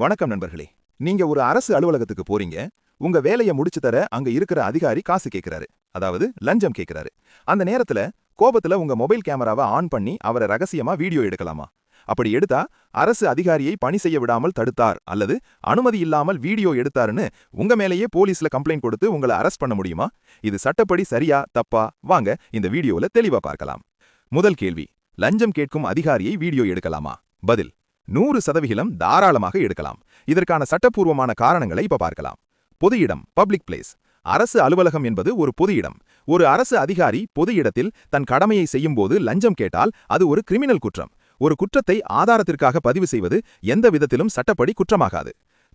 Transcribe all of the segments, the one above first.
வணக்கம் நண்பர்களே. நீங்க ஒரு அரசு அலுவலகத்துக்கு போறீங்க. உங்க வேலையை முடிச்சு தர அங்க இருக்கிற அதிகாரி காசு கேக்குறாரு. அதாவது லஞ்சம் கேக்குறாரு. அந்த நேரத்துல கோபத்துல உங்க மொபைல் கேமராவை ஆன் பண்ணி அவரை ரகசியமா வீடியோ எடுக்கலாமா? அப்படி எடுத்தா அரசு அதிகாரியை பணி செய்ய விடாமல் தடுத்தார் அல்லது அனுமதி இல்லாமல் வீடியோ எடுத்தாருன்னு உங்க மேலேயே போலீஸ்ல கம்ப்ளைண்ட் கொடுத்து உங்களை அரெஸ்ட் பண்ண முடியுமா? இது சட்டப்படி சரியா தப்பா? வாங்க இந்த வீடியோல தெளிவா பார்க்கலாம். முதல் கேள்வி லஞ்சம் கேட்கும் அதிகாரியை வீடியோ எடுக்கலாமா? பதில் நூறு சதவிகிதம் தாராளமாக எடுக்கலாம். இதற்கான சட்டப்பூர்வமான காரணங்களை இப்ப பார்க்கலாம். பொது இடம் பப்ளிக் பிளேஸ் அரசு அலுவலகம் என்பது ஒரு பொது இடம் ஒரு அரசு அதிகாரி பொது இடத்தில் தன் கடமையை செய்யும்போது லஞ்சம் கேட்டால் அது ஒரு கிரிமினல் குற்றம். ஒரு குற்றத்தை ஆதாரத்திற்காக பதிவு செய்வது எந்த விதத்திலும் சட்டப்படி குற்றமாகாது.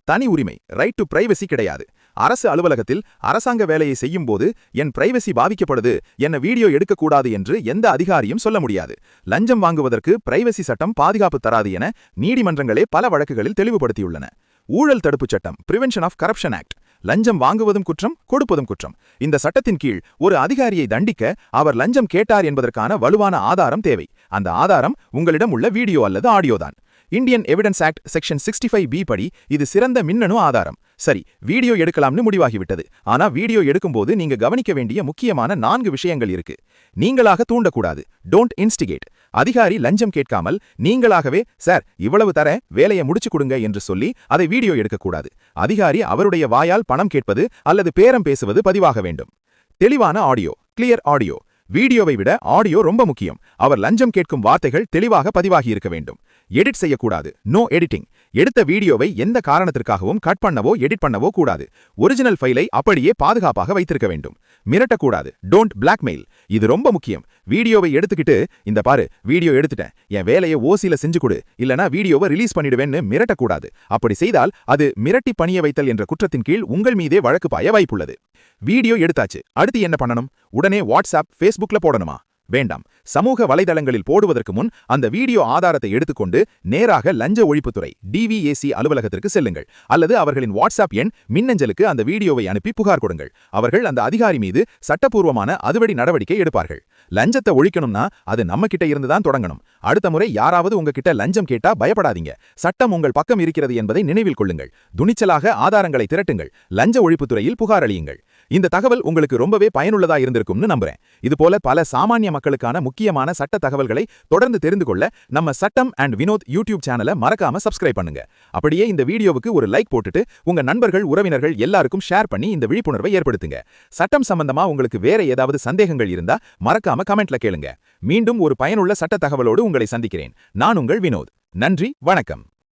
தனி உரிமை ரைட் டு பிரைவசி கிடையாது. அரசு அலுவலகத்தில் அரசாங்க வேலையை செய்யும்போது என் பிரைவசி பாதிக்கப்படுது என்ன வீடியோ எடுக்கக்கூடாது என்று எந்த அதிகாரியும் சொல்ல முடியாது. லஞ்சம் வாங்குவதற்கு பிரைவசி சட்டம் பாதுகாப்பு தராது என நீதிமன்றங்களே பல வழக்குகளில் தெளிவுபடுத்தியுள்ளன. ஊழல் தடுப்புச் சட்டம் பிரிவென்ஷன் ஆஃப் கரப்ஷன் ஆக்ட் லஞ்சம் வாங்குவதும் குற்றம் கொடுப்பதும் குற்றம். இந்த சட்டத்தின் கீழ் ஒரு அதிகாரியை தண்டிக்க அவர் லஞ்சம் கேட்டார் என்பதற்கான வலுவான ஆதாரம் தேவை. அந்த ஆதாரம் உங்களிடம் உள்ள வீடியோ அல்லது ஆடியோ தான். Indian evidence act section sixty five B படி இது சிறந்த மின்னணு ஆதாரம். சரி வீடியோ எடுக்கலாம்னு முடிவாகிவிட்டது. ஆனா வீடியோ எடுக்கும்போது நீங்க கவனிக்க வேண்டிய முக்கியமான நான்கு விஷயங்கள் இருக்கு. நீங்களாக தூண்டக்கூடாது. டோன்ட் இன்ஸ்டிகேட் அதிகாரி லஞ்சம் கேட்காமல் நீங்களாகவே சார் இவ்வளவு தர வேலையை முடிச்சு கொடுங்க என்று சொல்லி அதை வீடியோ எடுக்கக்கூடாது. அதிகாரி அவருடைய வாயால் பணம் கேட்பது அல்லது பேரம் பேசுவது பதிவாக வேண்டும். தெளிவான ஆடியோ கிளியர் ஆடியோ. வீடியோவை விட ஆடியோ ரொம்ப முக்கியம். அவர் லஞ்சம் கேட்கும் வார்த்தைகள் தெளிவாக பதிவாகி இருக்க வேண்டும். எடிட் செய்யக்கூடாது. No editing. எடுத்த வீடியோவை எந்த காரணத்திற்காகவும் கட் பண்ணவோ எடிட் பண்ணவோ கூடாது. ஒரிஜினல் ஃபைலை அப்படியே பாதுகாப்பாக வைத்திருக்க வேண்டும். மிரட்டக்கூடாது. Don't blackmail. இது ரொம்ப முக்கியம். வீடியோவை எடுத்துக்கிட்டு இந்த பாரு வீடியோ எடுத்துட்டேன். என் வேலையை ஓசில செஞ்சு கொடு. இல்லனா வீடியோவை ரிலீஸ் பண்ணிடுவேன்னு மிரட்டக்கூடாது. அப்படி செய்தால் அது மிரட்டி பணிய வைத்தல் என்ற குற்றத்தின் கீழ் உங்கள் மீதே வழக்கு பாய வாய்ப்புள்ளது. வீடியோ எடுத்தாச்சு. அடுத்து என்ன பண்ணணும்? உடனே வாட்ஸ்அப் ஃபேஸ்புக்ல போடணுமா? வேண்டாம். சமூக வலைதளங்களில் போடுவதற்கு முன் அந்த வீடியோ ஆதாரத்தை எடுத்துக்கொண்டு நேராக லஞ்ச ஒழிப்புத்துறை டிவிஏசி அலுவலகத்திற்கு செல்லுங்கள். அல்லது அவர்களின் வாட்ஸ்அப் எண் மின்னஞ்சலுக்கு அந்த வீடியோவை அனுப்பி புகார் கொடுங்கள். அவர்கள் அந்த அதிகாரி மீது சட்டப்பூர்வமான அதுவடி நடவடிக்கை எடுப்பார்கள். லஞ்சத்தை ஒழிக்கணும்னா அது நம்ம கிட்ட இருந்து தான் தொடங்கணும். அடுத்த முறை யாராவது உங்ககிட்ட லஞ்சம் கேட்டா பயப்படாதீங்க. சட்டம் உங்கள் பக்கம் இருக்கிறது என்பதை நினைவில் கொள்ளுங்கள். துணிச்சலாக ஆதாரங்களை திரட்டுங்கள். லஞ்ச ஒழிப்புத்துறையில் புகார் அளியுங்கள். இந்த தகவல் உங்களுக்கு ரொம்பவே பயனுள்ளதா இருந்திருக்கும்னு நம்புறேன். இதுபோல பல சாமானிய மக்களுக்கான முக்கியமான சட்ட தகவல்களை தொடர்ந்து தெரிந்து கொள்ள நம்ம சட்டம் அண்ட் வினோத் யூடியூப் சேனலை மறக்காம சப்ஸ்கிரைப் பண்ணுங்க. அப்படியே இந்த வீடியோவுக்கு ஒரு லைக் போட்டுட்டு உங்க நண்பர்கள் உறவினர்கள் எல்லாருக்கும் ஷேர் பண்ணி இந்த விழிப்புணர்வை ஏற்படுத்துங்க. சட்டம் சம்பந்தமா உங்களுக்கு வேற ஏதாவது சந்தேகங்கள் இருந்தா மறக்காம கமெண்ட்ல கேளுங்க. மீண்டும் ஒரு பயனுள்ள சட்ட தகவலோடு உங்களை சந்திக்கிறேன். நான் உங்கள் வினோத். நன்றி வணக்கம்.